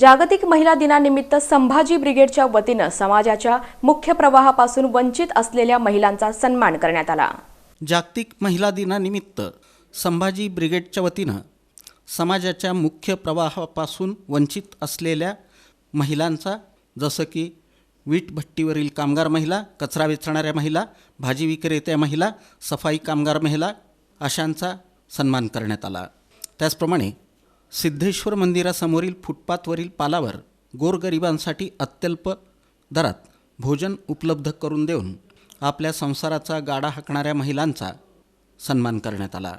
जागतिक महिला दिनानिमित्त संभाजी ब्रिगेडच्या वतीनं समाजाच्या मुख्य प्रवाहापासून वंचित असलेल्या महिलांचा सन्मान करण्यात आला. जागतिक महिला दिनानिमित्त संभाजी ब्रिगेडच्या वतीनं समाजाच्या मुख्य प्रवाहापासून वंचित असलेल्या महिलांचा जसं की वीट भट्टीवरील कामगार महिला कचरा वेचणाऱ्या महिला भाजी विक्रेत्या महिला सफाई कामगार महिला अशांचा सन्मान करण्यात आला. त्याचप्रमाणे सिद्धेश्वर मंदिरासमोरील फुटपाथवरील पालावर गोरगरिबांसाठी अत्यल्प दरात भोजन उपलब्ध करून देऊन आपल्या संसाराचा गाडा हाकणाऱ्या महिलांचा सन्मान करण्यात आला.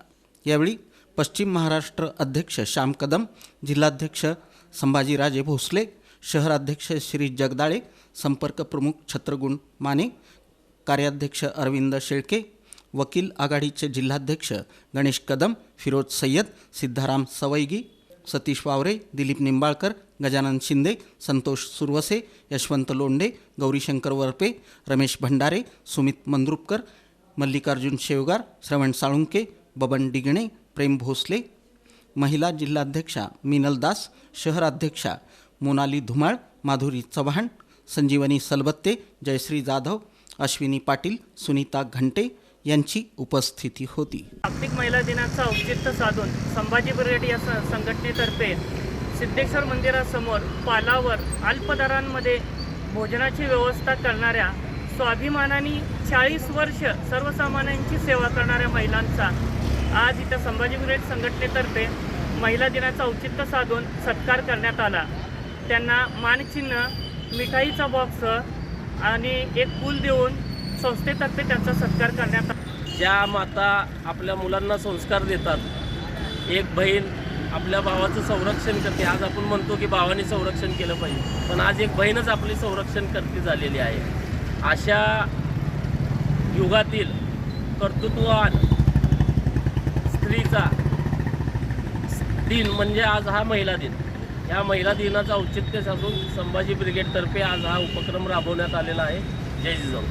यावेळी पश्चिम महाराष्ट्र अध्यक्ष श्याम कदम जिल्हाध्यक्ष संभाजीराजे भोसले शहराध्यक्ष श्री जगदाळे संपर्क प्रमुख छत्रगुण माने कार्याध्यक्ष अरविंद शेळके वकील आघाडीचे जिल्हाध्यक्ष गणेश कदम फिरोज सय्यद सिद्धाराम सवैगी सतीश वावरे दिलीप निंबाळकर गजानन शिंदे संतोष सुरवसे यशवंत लोंढे गौरीशंकर वरपे रमेश भंडारे सुमित मंद्रुपकर मल्लिकार्जुन शेवगार श्रवण साळुंके बबन डिगणे प्रेम भोसले महिला जिल्हाध्यक्षा मिनल दास शहराध्यक्षा मोनाली धुमाळ माधुरी चव्हाण संजीवनी सलबत्ते जयश्री जाधव अश्विनी पाटील सुनीता घंटे यांची उपस्थिती होती. जागतिक महिला दिनाचं औचित्य साधून संभाजी ब्रिगेड या संघटनेतर्फे सिद्धेश्वर मंदिरासमोर पालावर अल्पदरांमध्ये भोजनाची व्यवस्था करणाऱ्या स्वाभिमानाने चाळीस वर्ष सर्वसामान्यांची सेवा करणाऱ्या महिलांचा आज इथं संभाजी ब्रिगेड संघटनेतर्फे महिला दिनाचं औचित्य साधून सत्कार करण्यात आला. त्यांना मानचिन्ह मिठाईचा बॉक्स आणि एक पूल देऊन संस्थेतर्फे त्यांचा सत्कार करण्यात ज्या माता आपल्या मुलांना संस्कार देतात एक बहीण आपल्या भावाचं संरक्षण करते. आज आपण म्हणतो की भावाने संरक्षण केलं पाहिजे पण आज एक बहीणच आपली संरक्षण करते झालेली आहे. अशा युगातील कर्तृत्ववान स्त्रीचा दिन म्हणजे आज हा महिला दिन. या महिला दिनाचं औचित्य साधून संभाजी ब्रिगेडतर्फे आज हा उपक्रम राबवण्यात आलेला आहे. जय जिजाऊ.